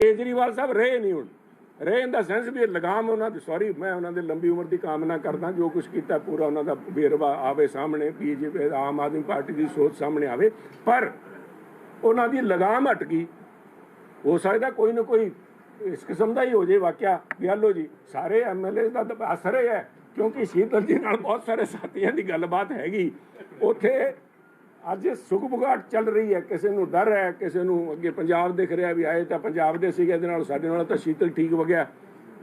ਕੇਜਰੀਵਾਲ ਸਾਹਿਬ ਰਹੇ ਨਹੀਂ ਹੁਣ। ਰਹੇ ਇਨ ਦਾ ਸੈਂਸ ਵੀ ਲਗਾਮ ਉਹਨਾਂ ਦੀ। ਸੌਰੀ ਮੈਂ ਉਹਨਾਂ ਦੇ ਲੰਬੀ ਉਮਰ ਦੀ ਕਾਮਨਾ ਕਰਦਾ, ਜੋ ਕੁਝ ਕੀਤਾ ਪੂਰਾ ਉਹਨਾਂ ਦਾ ਵੇਰਵਾ ਆਵੇ ਸਾਹਮਣੇ ਬੀਜੇਪੀ ਆਮ ਆਦਮੀ ਪਾਰਟੀ ਦੀ ਸੋਚ ਸਾਹਮਣੇ ਆਵੇ। ਪਰ ਉਹਨਾਂ ਦੀ ਲਗਾਮ ਹਟ ਗਈ ਹੋ ਸਕਦਾ ਕੋਈ ਨਾ ਕੋਈ ਇਸ ਕਿਸਮ ਦਾ ਹੀ ਹੋ ਜੇ ਵਾਕਿਆ। ਵੀ ਆਹ ਜੀ, ਸਾਰੇ ਐਮਐਲਏ ਦਾ ਤਾਂ ਅਸਰ ਹੀ ਹੈ, ਕਿਉਂਕਿ ਸ਼ੀਤਲ ਜੀ ਨਾਲ ਬਹੁਤ ਸਾਰੇ ਸਾਥੀਆਂ ਦੀ ਗੱਲਬਾਤ ਹੈਗੀ। ਉੱਥੇ ਅੱਜ ਸੁਖਬੁਗਾਟ ਚੱਲ ਰਹੀ ਹੈ। ਕਿਸੇ ਨੂੰ ਡਰ ਹੈ, ਕਿਸੇ ਨੂੰ ਅੱਗੇ ਪੰਜਾਬ ਦਿਖ ਰਿਹਾ ਵੀ ਆਏ ਤਾਂ ਪੰਜਾਬ ਦੇ ਸੀਗੇ, ਇਹਦੇ ਨਾਲ ਸਾਡੇ ਨਾਲ ਤਾਂ ਸ਼ੀਤਲ ਠੀਕ ਹੋ ਗਿਆ।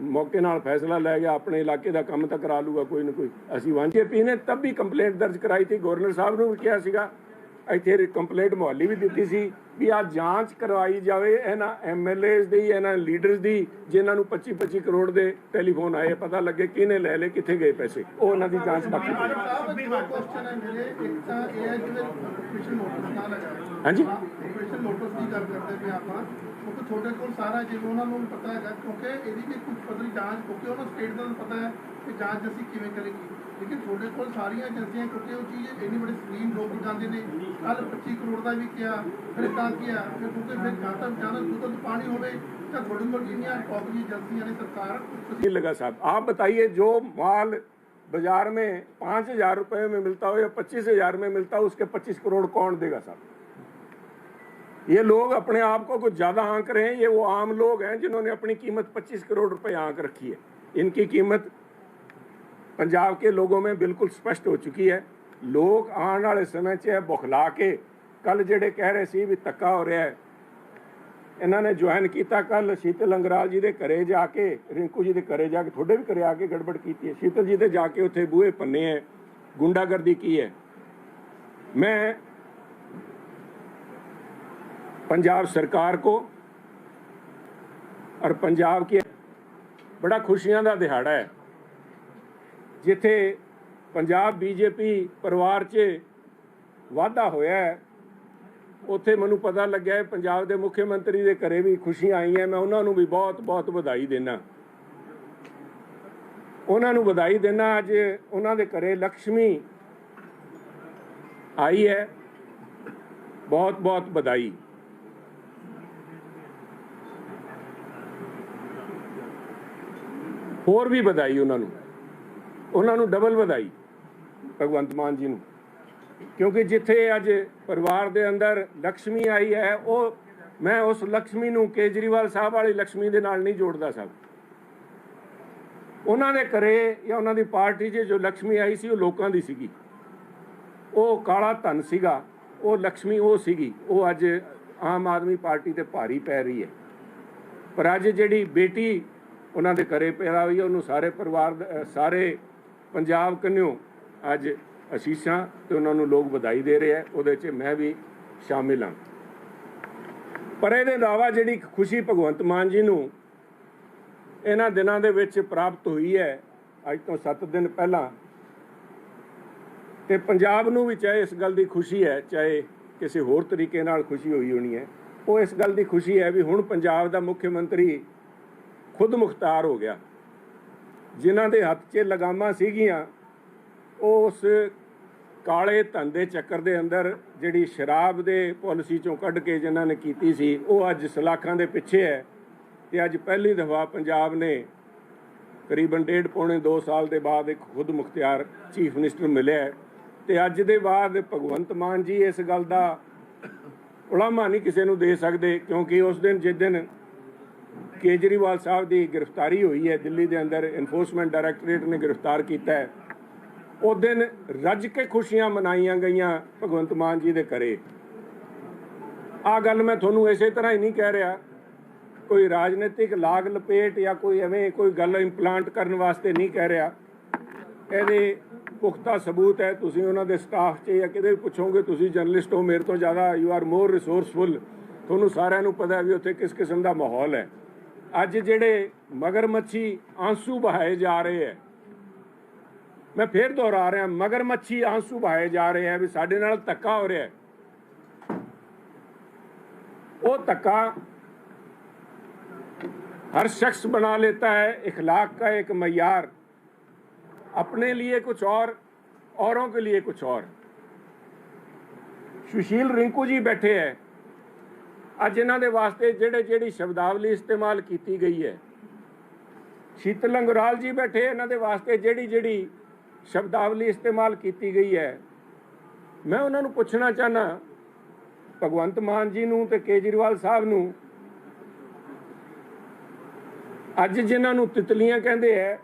ਮੌਕੇ ਨਾਲ ਫੈਸਲਾ ਲੈ ਗਿਆ, ਆਪਣੇ ਇਲਾਕੇ ਦਾ ਕੰਮ ਤਾਂ ਕਰਾ ਲੂਗਾ ਕੋਈ ਨਾ ਕੋਈ। ਅਸੀਂ ਵਾਂਝੇ ਪੀ ਨੇ, ਤਬ ਵੀ ਕੰਪਲੇਂਟ ਦਰਜ ਕਰਾਈ ਸੀ। ਗਵਰਨਰ ਸਾਹਿਬ ਨੂੰ ਵੀ ਕਿਹਾ ਸੀਗਾ ਇੱਥੇ ਕੰਪਲੇਂਟ ਮੁਹੱਲੀ ਵੀ ਦਿੱਤੀ ਸੀ ਵੀ ਆ ਜਾਂਚ ਕਰਵਾਈ ਜਾਵੇ ਇਹਨਾਂ ਐਮਐਲਏਸ ਦੀ ਇਹਨਾਂ ਲੀਡਰਸ ਦੀ ਜਿਨ੍ਹਾਂ ਨੂੰ 25 25 ਕਰੋੜ ਦੇ ਟੈਲੀਫੋਨ ਆਏ ਪਤਾ ਲੱਗੇ ਕਿਹਨੇ ਲੈ ਲਏ ਕਿੱਥੇ ਗਏ ਪੈਸੇ। ਉਹ ਉਹਨਾਂ ਦੀ ਜਾਂਚ ਬਾਕੀ ਹਾਂਜੀ? ਆਪਰੇਸ਼ਨ ਮੋਟਰਸ ਦੀ ਗੱਲ ਕਰਦੇ ਪਏ ਆਪਾਂ ਕਿਉਂਕਿ ਤੁਹਾਡੇ ਕੋਲ ਸਾਰਾ ਜਿਵੇਂ ਉਹਨਾਂ ਨੂੰ ਪਤਾ ਹੈਗਾ ਕਿਉਂਕਿ ਇਹਦੀ ਵੀ ਕੁਝ ਪੱਧਰੀ ਜਾਂਚ ਕਿਉਂਕਿ ਉਹਨਾਂ ਸਟੇਟ ਦਾ ਪਤਾ ਹੈ ਕਿ ਜਾਂਚ ਅਸੀਂ ਕਿਵੇਂ ਕਰੇਗੀ ਲੇਕਿਨ ਤੁਹਾਡੇ ਕੋਲ ਸਾਰੀਆਂ ਏਜੰਸੀਆਂ ਕਿਉਂਕਿ ਉਹ ਚੀਜ਼ ਇੰਨੀ ਬੜੀ ਸਕਰੀਨ ਲੋਕ ਜਾਂਦੇ ਨੇ ਕੱਲ 25 ਕਰੋੜ ਦਾ ਵੀ ਕਿਹਾ ਫਿਰ ਤਾਂ ਕਿਹਾ ਫਿਰ ਕਿਉਂਕਿ ਫਿਰ ਜਾਂ ਤਾਂ ਜਾਨਾ ਦੁੱਧ ਪਾਣੀ ਹੋਵੇ ਤਾਂ ਤੁਹਾਡੇ ਕੋਲ ਜਿੰਨੀਆਂ ਟੌਪ ਦੀ ਏਜੰਸੀਆਂ ਨੇ ਸਰਕਾਰ ਤੁਸੀਂ नहीं लगा साहब आप बताइए जो माल बाजार में पाँच हजार रुपये में मिलता हो या पच्चीस हजार में मिलता हो उसके पच्चीस करोड़ कौन देगा साहब ये लोग अपने आप को कुछ ज़्यादा आंक रहे हैं ये वो आम लोग हैं जिन्होंने अपनी कीमत पच्चीस करोड़ रुपए आंक रखी है इनकी कीमत पंजाब के लोगों में बिल्कुल स्पष्ट हो चुकी है लोग आने वाले समय 'ਚ ਇਹ ਬੁਖਲਾ ਕੇ ਕੱਲ ਜਿਹੜੇ ਕਹਿ ਰਹੇ ਸੀ ਵੀ ਧੱਕਾ ਹੋ ਰਿਹਾ ਹੈ ਇਹਨਾਂ ਨੇ ਜੁਆਇਨ ਕੀਤਾ ਕੱਲ ਸ਼ੀਤਲ ਅੰਗਰਾਲ ਜੀ ਦੇ ਘਰੇ ਜਾ ਕੇ ਰਿੰਕੂ ਜੀ ਦੇ ਘਰੇ ਜਾ ਕੇ ਤੁਹਾਡੇ ਵੀ ਘਰੇ ਆ ਕੇ ਗੜਬੜ ਕੀਤੀ ਹੈ ਸ਼ੀਤਲ ਜੀ ਦੇ ਜਾ ਕੇ ਉੱਥੇ ਬੂਹੇ ਪੰਨੇ ਹੈ ਗੁੰਡਾਗਰਦੀ ਕੀ ਹੈ ਮੈਂ ਪੰਜਾਬ ਸਰਕਾਰ ਕੋ ਔਰ ਪੰਜਾਬ ਕੀ ਬੜਾ ਖੁਸ਼ੀਆਂ ਦਾ ਦਿਹਾੜਾ ਹੈ ਜਿੱਥੇ ਪੰਜਾਬ ਬੀਜੇਪੀ ਪਰਿਵਾਰ 'ਚ ਵਾਧਾ ਹੋਇਆ ਹੈ ਉੱਥੇ ਮੈਨੂੰ ਪਤਾ ਲੱਗਿਆ ਪੰਜਾਬ ਦੇ ਮੁੱਖ ਮੰਤਰੀ ਦੇ ਘਰੇ ਵੀ ਖੁਸ਼ੀਆਂ ਆਈਆਂ ਮੈਂ ਉਹਨਾਂ ਨੂੰ ਵੀ ਬਹੁਤ ਬਹੁਤ ਵਧਾਈ ਦੇਣਾ ਉਹਨਾਂ ਨੂੰ ਵਧਾਈ ਦੇਣਾ ਅੱਜ ਉਹਨਾਂ ਦੇ ਘਰੇ ਲక్ష్ਮੀ ਆਈ ਹੈ ਬਹੁਤ ਬਹੁਤ ਵਧਾਈ ਹੋਰ ਵੀ ਵਧਾਈ ਉਹਨਾਂ ਨੂੰ। ਉਹਨਾਂ ਨੂੰ ਡਬਲ ਵਧਾਈ, ਭਗਵੰਤ ਮਾਨ ਜੀ ਨੂੰ। ਕਿਉਂਕਿ ਜਿੱਥੇ ਅੱਜ ਪਰਿਵਾਰ ਦੇ ਅੰਦਰ ਲక్ష్ਮੀ ਆਈ ਹੈ, ਉਹ ਮੈਂ ਉਸ ਲక్ష్ਮੀ ਨੂੰ ਕੇਜਰੀਵਾਲ ਸਾਹਿਬ ਵਾਲੀ ਲక్ష్ਮੀ ਦੇ ਨਾਲ ਨਹੀਂ ਜੋੜਦਾ ਸਭ। ਉਹਨਾਂ ਦੇ ਘਰੇ ਜਾਂ ਉਹਨਾਂ ਦੀ ਪਾਰਟੀ 'ਚ ਜੋ ਲక్ష్ਮੀ ਆਈ ਸੀ, ਉਹ ਲੋਕਾਂ ਦੀ ਸੀਗੀ। ਉਹ ਕਾਲਾ ਧਨ ਸੀਗਾ, ਉਹ ਲక్ష్ਮੀ ਉਹ ਸੀਗੀ, ਉਹ ਅੱਜ ਆਮ ਆਦਮੀ ਪਾਰਟੀ ਤੇ ਭਾਰੀ ਪੈ ਰਹੀ ਹੈ। ਪਰ ਅੱਜ ਜਿਹੜੀ ਬੇਟੀ ਉਹਨਾਂ ਦੇ ਘਰੇ ਪੈਦਾ ਹੋਈ ਉਹਨੂੰ ਸਾਰੇ ਪਰਿਵਾਰ ਸਾਰੇ ਪੰਜਾਬ ਕੰਨਿਓ ਅੱਜ ਅਸੀਸਾਂ ਤੇ ਉਹਨਾਂ ਨੂੰ ਲੋਕ ਵਧਾਈ ਦੇ ਰਹੇ ਆ। ਉਹਦੇ 'ਚ ਮੈਂ ਵੀ ਸ਼ਾਮਿਲ ਹਾਂ। ਪਰ ਇਹਦੇ ਇਲਾਵਾ ਜਿਹੜੀ ਖੁਸ਼ੀ ਭਗਵੰਤ ਮਾਨ ਜੀ ਨੂੰ ਇਹਨਾਂ ਦਿਨਾਂ ਦੇ ਵਿੱਚ ਪ੍ਰਾਪਤ ਹੋਈ ਹੈ, ਅੱਜ ਤੋਂ 7 ਦਿਨ ਪਹਿਲਾਂ, ਤੇ ਪੰਜਾਬ ਨੂੰ ਵੀ ਚਾਹੇ ਇਸ ਗੱਲ ਦੀ ਖੁਸ਼ੀ ਹੈ, ਚਾਹੇ ਕਿਸੇ ਹੋਰ ਤਰੀਕੇ ਨਾਲ ਖੁਸ਼ੀ ਹੋਈ ਹੋਣੀ ਹੈ, ਉਹ ਇਸ ਗੱਲ ਦੀ ਖੁਸ਼ੀ ਹੈ ਵੀ ਹੁਣ ਪੰਜਾਬ ਦਾ ਮੁੱਖ ਮੰਤਰੀ ਖੁਦ ਮੁਖਤਾਰ ਹੋ ਗਿਆ। ਜਿਨ੍ਹਾਂ ਦੇ ਹੱਥ 'ਚ ਲਗਾਮਾਂ ਸੀਗੀਆਂ, ਉਹ ਉਸ ਕਾਲੇ ਧਨ ਦੇ ਚੱਕਰ ਦੇ ਅੰਦਰ ਜਿਹੜੀ ਸ਼ਰਾਬ ਦੇ ਪਾਲਿਸੀ ਚੋਂ ਕੱਢ ਕੇ ਜਿਨ੍ਹਾਂ ਨੇ ਕੀਤੀ ਸੀ, ਉਹ ਅੱਜ ਸਲਾਖਾਂ ਦੇ ਪਿੱਛੇ ਹੈ ਤੇ ਅੱਜ ਪਹਿਲੀ ਦਫਾ ਪੰਜਾਬ ਨੇ ਕਰੀਬਨ ਡੇਢ ਪੌਣੇ 2 ਸਾਲ ਦੇ ਬਾਅਦ ਇੱਕ ਖੁਦ ਮੁਖਤਿਆਰ ਚੀਫ ਮਿਨਿਸਟਰ ਮਿਲਿਆ ਹੈ ਤੇ ਅੱਜ ਦੇ ਬਾਅਦ ਭਗਵੰਤ ਮਾਨ ਜੀ ਇਸ ਗੱਲ ਦਾ ਉਲਾਮਾ ਨਹੀਂ ਕਿਸੇ ਨੂੰ ਦੇ ਸਕਦੇ ਕਿਉਂਕਿ ਉਸ ਦਿਨ ਜਿਸ ਦਿਨ ਕੇਜਰੀਵਾਲ ਸਾਹਿਬ ਦੀ ਗ੍ਰਿਫਤਾਰੀ ਹੋਈ ਹੈ, ਦਿੱਲੀ ਦੇ ਅੰਦਰ ਐਨਫੋਰਸਮੈਂਟ ਡਾਇਰੈਕਟੋਰੇਟ ਨੇ ਗ੍ਰਿਫਤਾਰ ਕੀਤਾ ਹੈ। ਉਹ ਦਿਨ ਰੱਜ ਕੇ ਖੁਸ਼ੀਆਂ ਮਨਾਈਆਂ ਗਈਆਂ ਭਗਵੰਤ ਮਾਨ ਜੀ ਦੇ ਘਰੇ। ਆ ਗੱਲ ਮੈਂ ਤੁਹਾਨੂੰ ਇਸੇ ਤਰ੍ਹਾਂ ਹੀ ਨਹੀਂ ਕਹਿ ਰਿਹਾ। ਕੋਈ ਰਾਜਨੀਤਿਕ ਲਾਗ ਲਪੇਟ ਜਾਂ ਕੋਈ ਐਵੇਂ ਕੋਈ ਗੱਲ ਇੰਪਲਾਂਟ ਕਰਨ ਵਾਸਤੇ ਨਹੀਂ ਕਹਿ ਰਿਹਾ। ਇਹਦੇ ਪੁਖਤਾ ਸਬੂਤ ਹੈ, ਤੁਸੀਂ ਉਹਨਾਂ ਦੇ ਸਟਾਫ 'ਚ ਜਾਂ ਕਿਤੇ ਵੀ ਪੁੱਛੋਗੇ, ਤੁਸੀਂ ਜਰਨਲਿਸਟ ਹੋ, ਮੇਰੇ ਤੋਂ ਜ਼ਿਆਦਾ ਯੂ ਆਰ ਮੋਰ ਰਿਸੋਰਸਫੁਲ ਤੁਹਾਨੂੰ ਸਾਰਿਆਂ ਨੂੰ ਪਤਾ ਵੀ ਉੱਥੇ ਕਿਸ ਕਿਸਮ ਦਾ ਮਾਹੌਲ ਹੈ। ਅੱਜ ਜਿਹੜੇ ਮਗਰਮੱਛੀ ਆਂਸੂ ਬਹਾਏ ਜਾ ਰਹੇ ਹੈ ਮੈਂ ਫੇਰ ਦੁਹਰਾ ਰਿਹਾ ਮਗਰਮੱਛੀ ਆਂਸੂ ਬਹਾਏ ਜਾ ਰਹੇ ਹੈ ਵੀ ਸਾਡੇ ਨਾਲ ਧੱਕਾ ਹੋ ਰਿਹਾ ਹੈ ਉਹ ਧੱਕਾ हर शख्स बना लेता है इखलाक का एक मैार अपने लिए कुछ और औरों के लिए कुछ और सुशील रिंकू जी बैठे हैं ਅੱਜ ਇਹਨਾਂ ਦੇ ਵਾਸਤੇ ਜਿਹੜੇ ਜਿਹੜੀ ਸ਼ਬਦਾਵਲੀ ਇਸਤੇਮਾਲ ਕੀਤੀ ਗਈ ਹੈ। ਸ਼ੀਤਲ ਲੰਗੋਰਾਲ ਜੀ ਬੈਠੇ ਇਹਨਾਂ ਦੇ ਵਾਸਤੇ ਜਿਹੜੀ ਜਿਹੜੀ ਸ਼ਬਦਾਵਲੀ ਇਸਤੇਮਾਲ ਕੀਤੀ ਗਈ ਹੈ। ਮੈਂ ਉਹਨਾਂ ਨੂੰ ਪੁੱਛਣਾ ਚਾਹਨਾ, ਭਗਵੰਤ ਮਾਨ ਜੀ ਨੂੰ ਤੇ ਕੇਜਰੀਵਾਲ ਸਾਹਿਬ ਨੂੰ, ਅੱਜ ਜਿਨ੍ਹਾਂ ਨੂੰ ਤਿਤਲੀਆਂ ਕਹਿੰਦੇ ਐ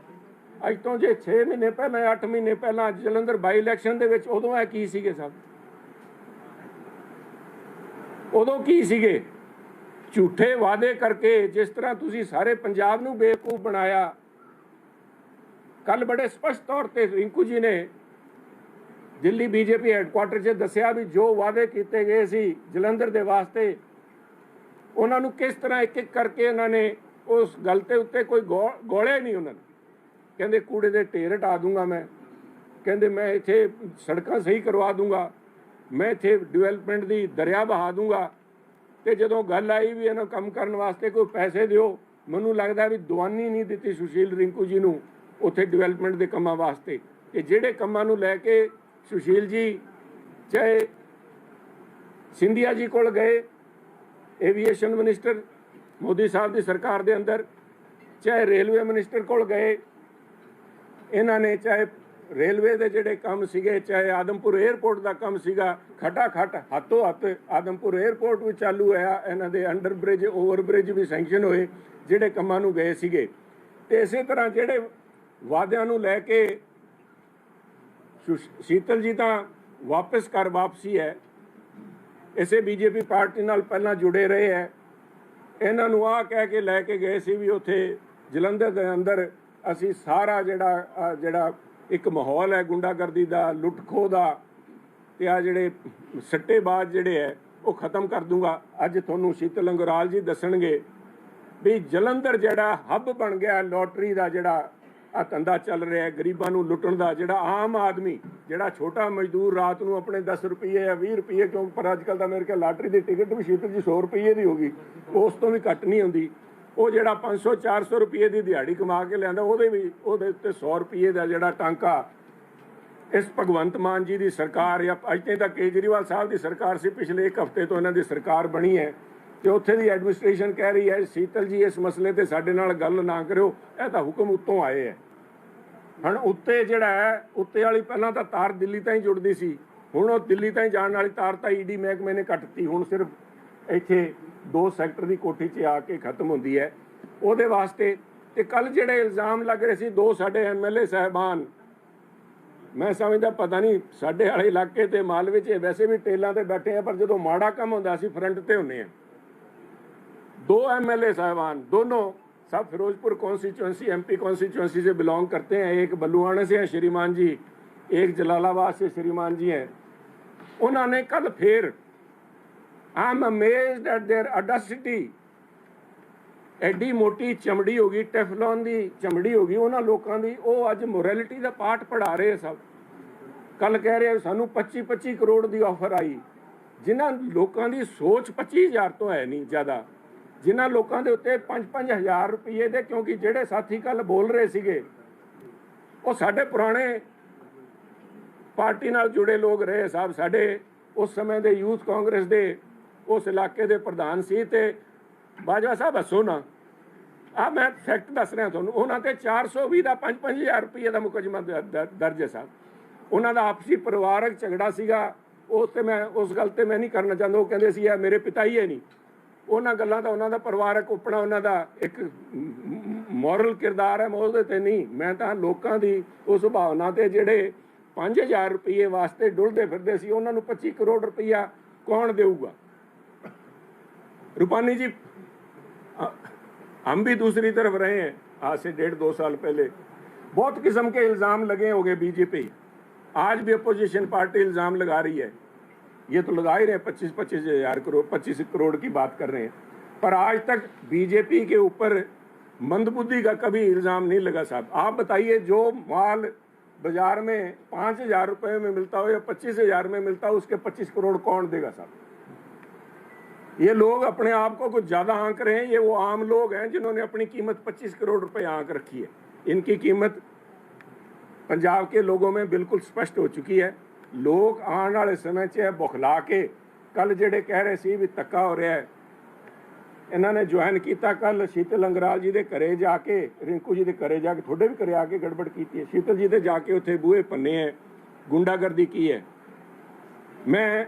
ਅੱਜ ਤੋਂ ਜੇ 6 ਮਹੀਨੇ ਪਹਿਲਾਂ 8 ਮਹੀਨੇ ਪਹਿਲਾਂ ਜਲੰਧਰ ਬਾਈ ਇਲੈਕਸ਼ਨ ਦੇ ਵਿੱਚ ਉਦੋਂ ਇਹ ਕੀ ਸੀਗੇ ਸਭ? ਉਦੋਂ ਕੀ ਸੀਗੇ? ਝੂਠੇ ਵਾਅਦੇ ਕਰਕੇ ਜਿਸ ਤਰ੍ਹਾਂ ਤੁਸੀਂ ਸਾਰੇ ਪੰਜਾਬ ਨੂੰ ਬੇਵਕੂਫ ਬਣਾਇਆ। ਕੱਲ ਬੜੇ ਸਪਸ਼ਟ ਤੌਰ ਤੇ ਰਿੰਕੂ ਜੀ ਨੇ ਦਿੱਲੀ ਬੀਜੇਪੀ ਹੈੱਡਕੁਆਟਰ 'ਚ ਦੱਸਿਆ ਵੀ ਜੋ ਵਾਅਦੇ ਕੀਤੇ ਗਏ ਸੀ ਜਲੰਧਰ ਦੇ ਵਾਸਤੇ, ਉਹਨਾਂ ਨੂੰ ਕਿਸ ਤਰ੍ਹਾਂ ਇੱਕ ਇੱਕ ਕਰਕੇ ਉਹਨਾਂ ਨੇ ਉਸ ਗੱਲ ਤੇ ਉੱਤੇ ਕੋਈ ਗੋ- ਗੋਲੇ ਨਹੀਂ ਉਹਨਾਂ ਨੇ ਕਹਿੰਦੇ ਕੂੜੇ ਦੇ ਢੇਰ ਹਟਾ ਦੂੰਗਾ ਮੈਂ। ਕਹਿੰਦੇ ਮੈਂ ਇੱਥੇ ਸੜਕਾਂ ਸਹੀ ਕਰਵਾ ਦੂੰਗਾ। ਮੈਂ ਇੱਥੇ ਡਿਵੈਲਪਮੈਂਟ ਦੀ ਦਰਿਆ ਬਹਾ ਦੂੰਗਾ ਤੇ ਜਦੋਂ ਗੱਲ ਆਈ ਵੀ ਇਹਨਾਂ ਕੰਮ ਕਰਨ ਵਾਸਤੇ ਕੋਈ ਪੈਸੇ ਦਿਓ, ਮੈਨੂੰ ਲੱਗਦਾ ਵੀ ਦਵਾਨੀ ਨਹੀਂ ਦਿੱਤੀ ਸੁਸ਼ੀਲ ਰਿੰਕੂ ਜੀ ਨੂੰ ਉੱਥੇ ਡਿਵੈਲਪਮੈਂਟ ਦੇ ਕੰਮਾਂ ਵਾਸਤੇ। ਤੇ ਜਿਹੜੇ ਕੰਮਾਂ ਨੂੰ ਲੈ ਕੇ ਸੁਸ਼ੀਲ ਜੀ ਚਾਹੇ ਸਿੰਧੀਆ ਜੀ ਕੋਲ ਗਏ ਏਵੀਏਸ਼ਨ ਮਿਨਿਸਟਰ ਮੋਦੀ ਸਾਹਿਬ ਦੀ ਸਰਕਾਰ ਦੇ ਅੰਦਰ, ਚਾਹੇ ਰੇਲਵੇ ਮਿਨਿਸਟਰ ਕੋਲ ਗਏ, ਇਹਨਾਂ ਨੇ ਚਾਹੇ ਰੇਲਵੇ ਦੇ ਜਿਹੜੇ ਕੰਮ ਸੀਗੇ, ਚਾਹੇ ਆਦਮਪੁਰ 에ਅਰਪੋਰਟ ਦਾ ਕੰਮ ਸੀਗਾ ਖਟਾ ਖਟ ਹੱਥੋਂ ਹੱਥ ਆਦਮਪੁਰ 에ਅਰਪੋਰਟ ਵੀ ਚਾਲੂ ਹੋਇਆ, ਇਹਨਾਂ ਦੇ ਅੰਡਰ ਬ੍ਰਿਜ ਓਵਰ ਬ੍ਰਿਜ ਵੀ ਸੈਂਕਸ਼ਨ ਹੋਏ, ਜਿਹੜੇ ਕੰਮਾਂ ਨੂੰ ਗਏ ਸੀਗੇ। ਤੇ ਇਸੇ ਤਰ੍ਹਾਂ ਜਿਹੜੇ ਵਾਅਦਿਆਂ ਨੂੰ ਲੈ ਕੇ ਸ਼ੀਤਲ ਜੀ ਤਾਂ ਵਾਪਸ ਕਰ ਵਾਪਸੀ ਹੈ। ਇਸੇ ਬੀਜੇਪੀ ਪਾਰਟੀ ਨਾਲ ਪਹਿਲਾਂ ਜੁੜੇ ਰਹੇ ਹੈ। ਇਹਨਾਂ ਨੂੰ ਆ ਕਹਿ ਕੇ ਲੈ ਕੇ ਗਏ ਸੀ ਵੀ ਉੱਥੇ ਜਲੰਧਰ ਦੇ ਅੰਦਰ ਅਸੀਂ ਸਾਰਾ ਜਿਹੜਾ ਜਿਹੜਾ ਇੱਕ ਮਾਹੌਲ ਹੈ ਗੁੰਡਾਗਰਦੀ ਦਾ ਲੁੱਟਖੋ ਦਾ, ਤੇ ਆ ਜਿਹੜੇ ਸੱਟੇਬਾਜ਼ ਜਿਹੜੇ ਹੈ, ਉਹ ਖਤਮ ਕਰ ਦੂੰਗਾ। ਅੱਜ ਤੁਹਾਨੂੰ ਸ਼ੀਤਲ ਅੰਗਰਾਲ ਜੀ ਦੱਸਣਗੇ ਵੀ ਜਲੰਧਰ ਜਿਹੜਾ ਹੱਬ ਬਣ ਗਿਆ, ਲੋਟਰੀ ਦਾ ਜਿਹੜਾ ਆ ਧੰਦਾ ਚੱਲ ਰਿਹਾ ਗਰੀਬਾਂ ਨੂੰ ਲੁੱਟਣ ਦਾ, ਜਿਹੜਾ ਆਮ ਆਦਮੀ, ਜਿਹੜਾ ਛੋਟਾ ਮਜ਼ਦੂਰ ਰਾਤ ਨੂੰ ਆਪਣੇ 10 ਰੁਪਏ ਜਾਂ 20 ਰੁਪਏ ਕਿਉਂ, ਪਰ ਅੱਜ ਕੱਲ ਤਾਂ ਮੇਰੇ ਕੋਲ ਲਾਟਰੀ ਦੀ ਟਿਕਟ ਵੀ ਸ਼ੀਤਲ ਜੀ 100 ਰੁਪਏ ਦੀ ਹੋਗੀ ਉਸ ਤੋਂ ਵੀ ਘੱਟ ਨਹੀਂ ਹੁੰਦੀ। ਉਹ ਜਿਹੜਾ 500 400 ਰੁਪਏ ਦੀ ਦਿਹਾੜੀ ਕਮਾ ਕੇ ਲਿਆਂਦਾ, ਉਹਦੇ ਵੀ, ਉਹਦੇ ਉੱਤੇ 100 ਰੁਪਏ ਦਾ ਜਿਹੜਾ ਟਾਂਕਾ ਇਸ ਭਗਵੰਤ ਮਾਨ ਜੀ ਦੀ ਸਰਕਾਰ ਜਾਂ ਅੱਜ ਤੇ ਤਾਂ ਕੇਜਰੀਵਾਲ ਸਾਹਿਬ ਦੀ ਸਰਕਾਰ ਸੀ, ਪਿਛਲੇ ਇੱਕ ਹਫ਼ਤੇ ਤੋਂ ਇਹਨਾਂ ਦੀ ਸਰਕਾਰ ਬਣੀ ਹੈ ਤੇ ਉੱਥੇ ਦੀ ਐਡਮਿਨਿਸਟ੍ਰੇਸ਼ਨ ਕਹਿ ਰਹੀ ਹੈ, ਸੀਤਲ ਜੀ ਇਸ ਮਸਲੇ ਤੇ ਸਾਡੇ ਨਾਲ ਗੱਲ ਨਾ ਕਰਿਓ, ਇਹ ਤਾਂ ਹੁਕਮ ਉੱਤੋਂ ਆਏ ਹੈ। ਹੁਣ ਉੱਤੇ ਜਿਹੜਾ ਹੈ, ਉੱਤੇ ਵਾਲੀ ਪਹਿਲਾਂ ਤਾਂ ਤਾਰ ਦਿੱਲੀ ਤਾਂ ਹੀ ਜੁੜਦੀ ਸੀ, ਹੁਣ ਉਹ ਦਿੱਲੀ ਤਾਂ ਹੀ ਜਾਣ ਵਾਲੀ ਤਾਰ ਤਾਂ ਈਡੀ ਮਹਿਕਮੇ ਨੇ ਕੱਟਤੀ ਹੁਣ ਸਿਰਫ ਇੱਥੇ ਦੋ ਸੈਕਟਰ ਦੀ ਕੋਠੀ 'ਚ ਆ ਕੇ ਖਤਮ ਹੁੰਦੀ ਹੈ ਉਹਦੇ ਵਾਸਤੇ ਤੇ ਕੱਲ ਜਿਹੜੇ ਇਲਜ਼ਾਮ ਲੱਗ ਰਹੇ ਸੀ ਦੋ ਸਾਡੇ ਐਮਐਲਏ ਸਾਹਿਬਾਨ ਮੈਂ ਸਮਝਦਾ ਪਤਾ ਨਹੀਂ ਸਾਡੇ ਵਾਲੇ ਇਲਾਕੇ ਤੇ ਮਾਲਵੇ 'ਚ ਵੈਸੇ ਵੀ ਟੇਲਾਂ ਤੇ ਬੈਠੇ ਆ ਪਰ ਜਦੋਂ ਮਾੜਾ ਕੰਮ ਹੁੰਦਾ ਸੀ ਫਰੰਟ ਤੇ ਹੁੰਨੇ ਆ दो एमएलए साहबान दोनों सब फिरोजपुर कॉन्स्टिट्यूंसी एमपी कॉन्स्टिट्यूंसी से बिलोंग करते हैं एक बलुआने से हैं श्रीमान जी एक जलालाबाद से श्रीमान जी हैं उन्होंने कल फिर I am amazed at their audacity ਐਡੀ ਮੋਟੀ ਚਮੜੀ ਹੋ ਗਈ ਟੈਫਲੌਨ ਦੀ ਚਮੜੀ ਹੋ ਗਈ ਉਹਨਾਂ ਲੋਕਾਂ ਦੀ ਉਹ ਅੱਜ ਮੋਰੈਲਿਟੀ ਦਾ ਪਾਠ ਪੜਾ ਰਹੇ ਸਭ ਕੱਲ ਕਹਿ ਰਹੇ ਸਾਨੂੰ 25 25 ਕਰੋੜ ਦੀ ਆਫਰ ਆਈ ਜਿਨ੍ਹਾਂ ਲੋਕਾਂ ਦੀ ਸੋਚ 25000 ਤੋਂ ਹੈ ਨਹੀਂ ਜ਼ਿਆਦਾ ਜਿਨ੍ਹਾਂ ਲੋਕਾਂ ਦੇ ਉੱਤੇ 5-5000 ਰੁਪਏ ਦੇ ਕਿਉਂਕਿ ਜਿਹੜੇ ਸਾਥੀ ਕੱਲ ਬੋਲ ਰਹੇ ਸੀਗੇ ਉਹ ਸਾਡੇ ਪੁਰਾਣੇ ਪਾਰਟੀ ਨਾਲ ਜੁੜੇ ਲੋਕ ਰਹੇ ਸਾਹਿਬ ਸਾਡੇ ਉਸ ਸਮੇਂ ਦੇ ਯੂਥ ਕਾਂਗਰਸ ਦੇ ਉਸ ਇਲਾਕੇ ਦੇ ਪ੍ਰਧਾਨ ਸੀ ਤੇ ਬਾਜਵਾ ਸਾਹਿਬ ਹੱਸੋ ਨਾ। ਆ ਮੈਂ ਫੈਕਟ ਦੱਸ ਰਿਹਾ ਤੁਹਾਨੂੰ, ਉਹਨਾਂ ਤੇ 420 ਦਾ 5-5000 ਰੁਪਏ ਦਾ ਮੁਕੱਦਮਾ ਦ- ਦ- ਦਰਜ ਹੈ ਸਾਹਿਬ। ਉਹਨਾਂ ਦਾ ਆਪਸੀ ਪਰਿਵਾਰਕ ਝਗੜਾ ਸੀਗਾ ਉਸ ਤੇ ਮੈਂ ਉਸ ਗੱਲ ਤੇ ਮੈਂ ਨਹੀਂ ਕਰਨਾ ਚਾਹੁੰਦਾ, ਉਹ ਕਹਿੰਦੇ ਸੀ, ਇਹ ਮੇਰੇ ਪਿਤਾ ਹੀ ਹੈ ਨਹੀਂ। ਉਹਨਾਂ ਗੱਲਾਂ ਦਾ, ਉਹਨਾਂ ਦਾ ਪਰਿਵਾਰਕ ਉਪਣਾ, ਉਹਨਾਂ ਦਾ ਇੱਕ ਮੋਰਲ ਕਿਰਦਾਰ ਹੈ, ਮੈਂ ਉਹਦੇ ਤੇ ਨਹੀਂ, ਮੈਂ ਤਾਂ ਲੋਕਾਂ ਦੀ ਉਸ ਭਾਵਨਾ ਤੇ ਜਿਹੜੇ 5000 ਰੁਪਏ ਵਾਸਤੇ ਡੁੱਲਦੇ ਫਿਰਦੇ ਸੀ, ਉਹਨਾਂ ਨੂੰ 25 ਕਰੋੜ ਰੁਪਇਆ ਕੌਣ ਦੇਊਗਾ? रूपानी जी हम भी दूसरी तरफ़ रहे हैं, आज से डेढ़ दो साल पहले। बहुत किस्म के इल्ज़ाम लगे होंगे बीजेपी। आज भी अपोजिशन पार्टी इल्ज़ाम लगा रही है। ये तो लगा ही रहे हैं पच्चीस पच्चीस हज़ार करोड़, पच्चीस करोड़ की बात कर रहे हैं। पर आज तक बीजेपी के ऊपर मंदबुद्धि का कभी इल्ज़ाम नहीं लगा साहब। आप बताइए, जो माल बाज़ार में पाँच हज़ार रुपये में मिलता हो या पच्चीस हज़ार में मिलता हो, उसके पच्चीस करोड़ कौन देगा साहब? ये लोग अपने आप को कुछ ज़्यादा आंक रहे हैं ये वो आम लोग हैं जिन्होंने अपनी कीमत 25 करोड़ रुपए आंक रखी है इनकी कीमत पंजाब के लोगों में बिल्कुल स्पष्ट हो चुकी है लोग आने वाले समय 'ਚ ਇਹ ਬੁਖਲਾ ਕੇ ਕੱਲ ਜਿਹੜੇ ਕਹਿ ਰਹੇ ਸੀ ਵੀ ਤੱਕਾ ਹੋ ਰਿਹਾ ਹੈ ਇਹਨਾਂ ਨੇ ਜੁਆਇਨ ਕੀਤਾ ਕੱਲ ਸ਼ੀਤਲ ਅੰਗਰਾਲ ਜੀ ਦੇ ਘਰੇ ਜਾ ਕੇ ਰਿੰਕੂ ਜੀ ਦੇ ਘਰੇ ਜਾ ਕੇ ਤੁਹਾਡੇ ਵੀ ਘਰੇ ਆ ਕੇ ਗੜਬੜ ਕੀਤੀ ਹੈ ਸ਼ੀਤਲ ਜੀ ਦੇ ਜਾ ਕੇ ਉੱਥੇ ਬੂਹੇ ਪੰਨੇ ਹੈ ਗੁੰਡਾਗਰਦੀ ਕੀ है मैं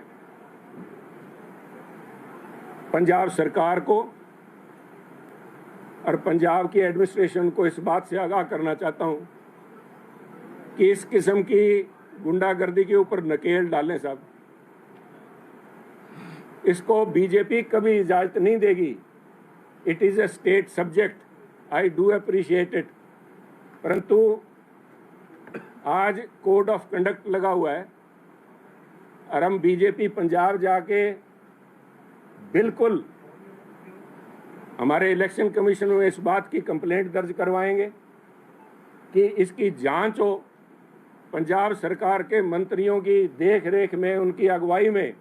पंजाब सरकार को और पंजाब की एडमिनिस्ट्रेशन को इस बात से आगाह करना चाहता हूँ कि इस किस्म की गुंडागर्दी के ऊपर नकेल डालें साहब। इसको बीजेपी कभी इजाज़त नहीं देगी। It is a state subject I do appreciate it परंतु आज कोड ऑफ़ कंडक्ट लगा हुआ है और हम बीजेपी, पंजाब जाके बिल्कुल। हमारे इलेक्शन कमीशन में इस बात की कंप्लेंट दर्ज करवाएँगे कि इसकी जाँच हो। पंजाब सरकार के मंत्रियों की देख रेख में, उनकी अगुवाई में,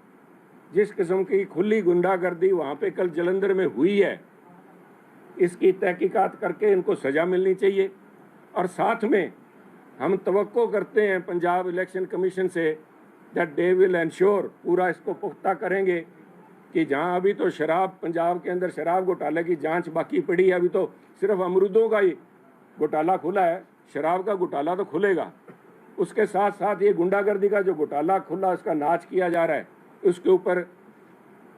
जिस किस्म की खुली गुंडागर्दी वहाँ पे कल जलंधर में हुई है, इसकी तहकीकात करके इनको सज़ा मिलनी चाहिए। और साथ में हम तवक्को करते हैं पंजाब इलेक्शन कमीशन से दैट दे विल इंश्योर पूरा इसको पुख्ता करेंगे। कि जहाँ अभी तो शराब, पंजाब के अंदर शराब घोटाले की जाँच बाकी पड़ी है, अभी तो सिर्फ़ अमरूदों का ही घोटाला खुला है, शराब का घोटाला तो खुलेगा। उसके साथ साथ ये गुंडागर्दी का जो घोटाला खुला, उसका नाच किया जा रहा है, उसके ऊपर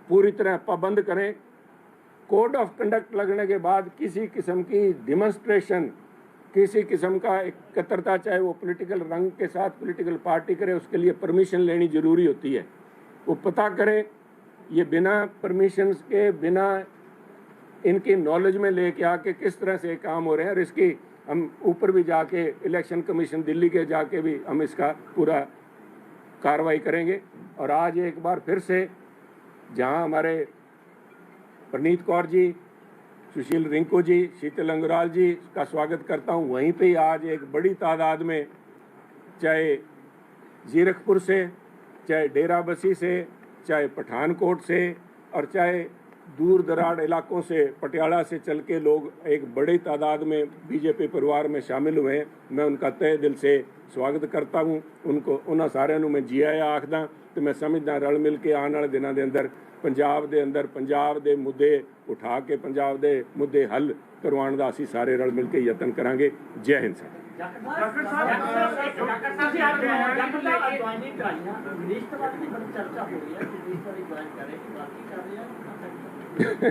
पूरी तरह पाबंद करें। कोड ऑफ़ कंडक्ट लगने के बाद किसी किस्म की डिमॉन्स्ट्रेशन किसी किस्म का एकत्रता, चाहे वो पॉलिटिकल रंग के साथ पॉलिटिकल पार्टी करे, उसके लिए परमिशन लेनी ज़रूरी होती है। वो पता करें ये बिना परमिशंस के, बिना इनकी नॉलेज में लेके आके किस तरह से काम हो रहे हैं और इसकी हम ऊपर भी जाके इलेक्शन कमीशन दिल्ली के जाके भी हम इसका पूरा कार्रवाई करेंगे। और आज एक बार फिर से जहाँ हमारे प्रनीत कौर जी, सुशील रिंकू जी, शीतल अंगराल जी का स्वागत करता हूँ, वहीं पे आज एक बड़ी तादाद में चाहे जीरकपुर से, चाहे डेरा बसी से चाहे पठानकोट से और चाहे दूर दराड़ इलाकों से, पटियाला से चल के लोग एक बड़ी तादाद में बीजेपी परिवार में शामिल हुए मैं उनका तय दिल से ਸਵਾਗਤ ਕਰਤਾ ਹੂੰ। ਉनको ਉਹਨਾਂ ਸਾਰਿਆਂ ਨੂੰ ਮੈਂ ਜੀ ਆਇਆਂ ਆਖਦਾ ਤੇ ਮੈਂ ਸਮਝਦਾ ਰਲ ਮਿਲ ਕੇ ਆਉਣ ਵਾਲੇ ਦਿਨਾਂ ਦੇ ਅੰਦਰ ਪੰਜਾਬ ਦੇ ਅੰਦਰ ਪੰਜਾਬ ਦੇ ਮੁੱਦੇ ਉਠਾ ਕੇ ਪੰਜਾਬ ਦੇ ਮੁੱਦੇ ਹੱਲ ਕਰਵਾਉਣ ਦਾ ਅਸੀਂ ਸਾਰੇ ਰਲ ਮਿਲ ਕੇ ਯਤਨ ਕਰਾਂਗੇ। ਜੈ Hind sir. Doctor sahib doctor sahib ਤੁਸੀਂ ਅੱਜ ਡਾਕਟਰ ਸਾਹਿਬ ਅੱਜ ਜੁਆਇਨਿੰਗ ਕਰਾਈ ਆ ਵਿਦੇਸ਼ ਤੋਂ ਬਾਅਦ ਵੀ ਬੜੀ ਚਰਚਾ ਹੋ ਰਹੀ ਹੈ ਕਿ ਵਿਦੇਸ਼ ਵਾਲੀ ਜੁਆਇਨ ਕਰ ਰਹੇ ਕਿ ਬਾਕੀ ਕਰ ਰਹੇ ਆ